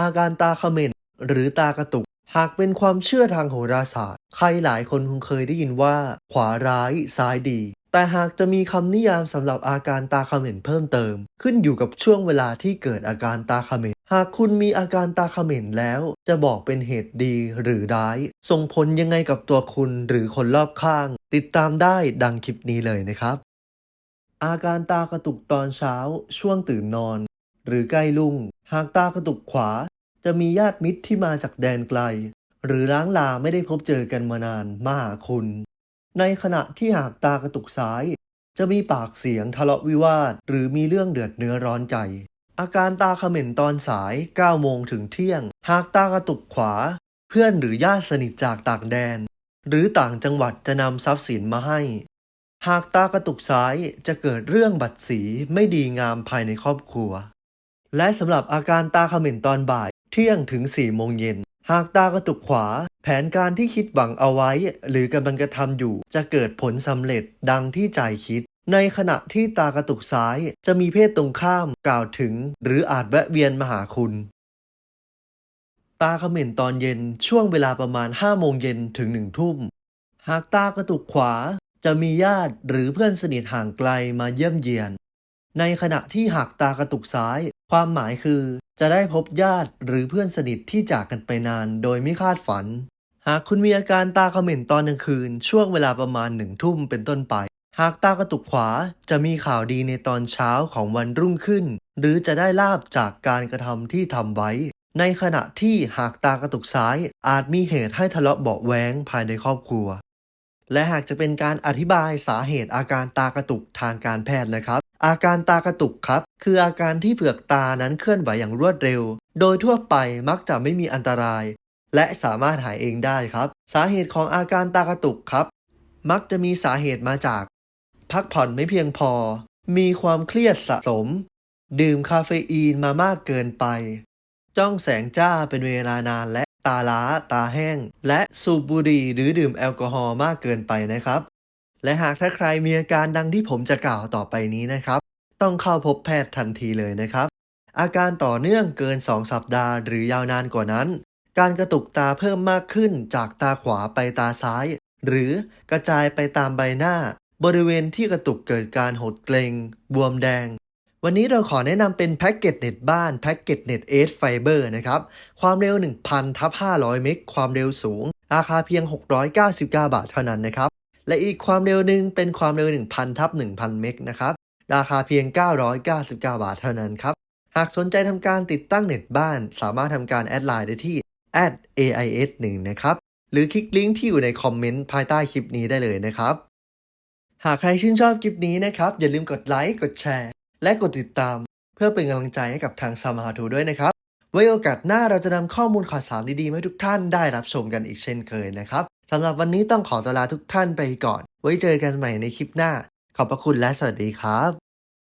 อาการตาเขม็นหรือตากระตุก หากเป็นความเชื่อทางโหราศาสตร์ ใครหลายคนคงเคยได้ยินว่า ขวาร้ายซ้ายดี แต่หากจะมีคำนิยามสำหรับอาการตาเขม็นเพิ่มเติม ขึ้นอยู่กับช่วงเวลาที่เกิดอาการตาเขม็นหากคุณมีอาการตาเขม็นแล้ว จะบอกเป็นเหตุดีหรือร้าย ส่งผลยังไงกับตัวคุณหรือคนรอบข้าง ติดตามได้ดังคลิปนี้เลยนะครับ อาการตากระตุกตอนเช้า ช่วงตื่นนอน หรือใกล้ลุ่ง หากตากระตุกขวา จะมีญาติมิตรที่มาจากแดนไกล หรือล้างลาไม่ได้พบเจอกันมานานมาหาคุณ ในขณะที่หากตากระตุกซ้าย จะมีปากเสียงทะเลาะวิวาท หรือมีเรื่องเดือดเนื้อร้อนใจ อาการตาเขม่นตอนสาย 9 โมงถึงเที่ยง หากตากระตุกขวา เพื่อนหรือญาติสนิทจากต่างแดน หรือต่างจังหวัดจะนำทรัพย์สินมาให้ หากตากระตุกซ้ายจะเกิดเรื่องบัตรสีไม่ดีงามภายในครอบครัวและสำหรับอาการตาเขม่นตอนบ่าย เที่ยงถึง4โมงเย็น หากตากระตุกขวา แผนการที่คิดหวังเอาไว้ หรือกำลังกระทำอยู่ จะเกิดผลสำเร็จดังที่ใจคิด ในขณะที่ตากระตุกซ้ายจะมีเพศตรงข้ามกล่าวถึง หรืออาจแวะเวียนมาหาคุณ ตาเขม่นตอนเย็นช่วงเวลาประมาณ5โมงเย็นถึง1ทุ่ม หากตากระตุกขวาจะมีญาติหรือเพื่อนสนิทห่างไกลมาเยี่ยมเยียน ในขณะที่หากตากระตุกซ้าย ความหมายคือ จะได้พบญาติหรือเพื่อนสนิทที่จากกันไปนานโดยไม่คาดฝัน หากคุณมีอาการตาเขม่นตอนกลางคืน ช่วงเวลาประมาณหนึ่งทุ่มเป็นต้นไป หากตากระตุกขวาจะมีข่าวดีในตอนเช้าของวันรุ่งขึ้น หรือจะได้ลาบจากการกระทำที่ทำไว้ ในขณะที่หากตากระตุกซ้ายอาจมีเหตุให้ทะเลาะเบาะแว้งภายในครอบครัว และหากจะเป็นการอธิบายสาเหตุอาการตากระตุกทางการแพทย์นะครับอาการตากระตุกครับ คืออาการที่เปลือกตานั้นเคลื่อนไหวอย่างรวดเร็ว โดยทั่วไปมักจะไม่มีอันตราย และสามารถหายเองได้ครับ สาเหตุของอาการตากระตุกครับ มักจะมีสาเหตุมาจาก พักผ่อนไม่เพียงพอ มีความเครียดสะสม ดื่มคาเฟอีนมามากเกินไป จ้องแสงจ้าเป็นเวลานานและตาล้า ตาแห้ง และสูบบุหรี่หรือดื่มแอลกอฮอล์มากเกินไปนะครับ และหากถ้าใครมีอาการดังที่ผมจะกล่าวต่อไปนี้นะครับ ต้องเข้าพบแพทย์ทันทีเลยนะครับ อาการต่อเนื่องเกิน 2 สัปดาห์หรือยาวนานกว่านั้น การกระตุกตาเพิ่มมากขึ้นจากตาขวาไปตาซ้าย หรือกระจายไปตามใบหน้า บริเวณที่กระตุกเกิดการหดเกร็งบวมแดงวันนี้เราขอแนะนำเป็นแพ็กเกจเน็ตบ้านแพ็กเกจเน็ตเอสไฟเบอร์นะครับ ความเร็ว 1,000ทับ500 เมกความเร็วสูง ราคาเพียง 699 บาทเท่านั้นนะครับ และอีกความเร็วหนึ่งเป็นความเร็ว 1,000ทับ1,000 เมกนะครับ ราคาเพียง 999 บาทเท่านั้นครับ หากสนใจทำการติดตั้งเน็ตบ้าน สามารถทำการแอดไลน์ได้ที่ @ais1 นะครับ หรือคลิกลิงก์ที่อยู่ในคอมเมนต์ภายใต้คลิปนี้ได้เลยนะครับ หากใครชื่นชอบคลิปนี้นะครับ อย่าลืมกดไลค์กดแชร์ และกดติดตาม เพื่อเป็นกำลังใจให้กับทางซามาทูด้วยนะครับ ไว้โอกาสหน้าเราจะนำข้อมูลข่าวสารดีๆมาให้ทุกท่านได้รับชมกันอีกเช่นเคยนะครับสำหรับวันนี้ต้องขอตวลาทุกท่านไปก่อน ไว้เจอกันใหม่ในคลิปหน้า ขอบพระคุณและสวัสดีครับ